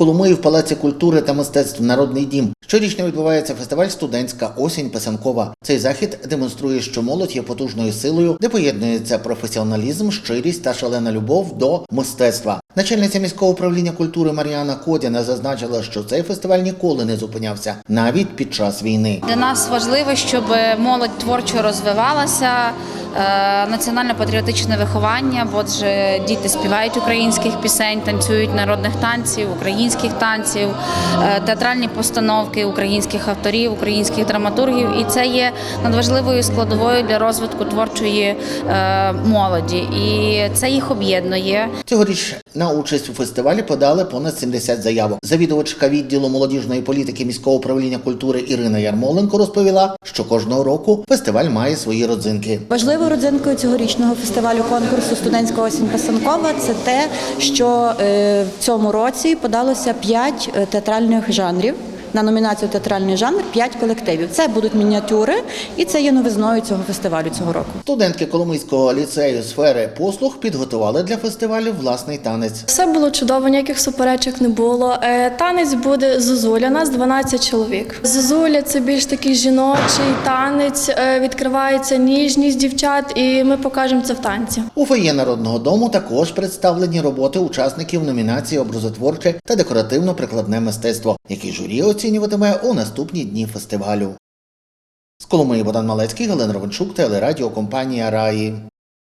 в Палаці культури та мистецтв Народний дім щорічно відбувається фестиваль Студентська осінь писанкова. Цей захід демонструє, що молодь є потужною силою, де поєднується професіоналізм, щирість та шалена любов до мистецтва. Начальниця міського управління культури Мар'яна Кодяна зазначила, що цей фестиваль ніколи не зупинявся навіть під час війни. Для нас важливо, щоб молодь творчо розвивалася, національно-патріотичне виховання, бо ж діти співають українських пісень, танцюють народних танців, українських танців, е, театральні постановки українських авторів, українських драматургів. І це є надважливою складовою для розвитку творчої е, молоді. І це їх об'єднує. Цьогоріч на участь у фестивалі подали понад 70 заявок. Завідувачка відділу молодіжної політики міського управління культури Ірина Ярмоленко розповіла, що кожного року фестиваль має свої родзинки. Важливою цьогорічного фестивалю конкурсу студентського осінь писанкова це те, що е, в цьому році подалося п'ять е, театральних жанрів. На номінацію театральний жанр п'ять колективів. Це будуть мініатюри, і це є новизною цього фестивалю цього року. Студентки Коломийського ліцею сфери послуг підготували для фестивалю власний танець. Все було чудово, ніяких суперечок не було. Е, Танець буде зозуля, нас 12 чоловік. Зозуля це більш такий жіночий танець, е, відкривається ніжність дівчат, і ми покажемо це в танці. У фоє народного дому також представлені роботи учасників номінації Образотворче та декоративно-прикладне мистецтво, які журі оцінюватиме у наступні дні фестивалю. З Коломиї Богдан Малецький, Галина Ровенчук, телерадіокомпанія Раї.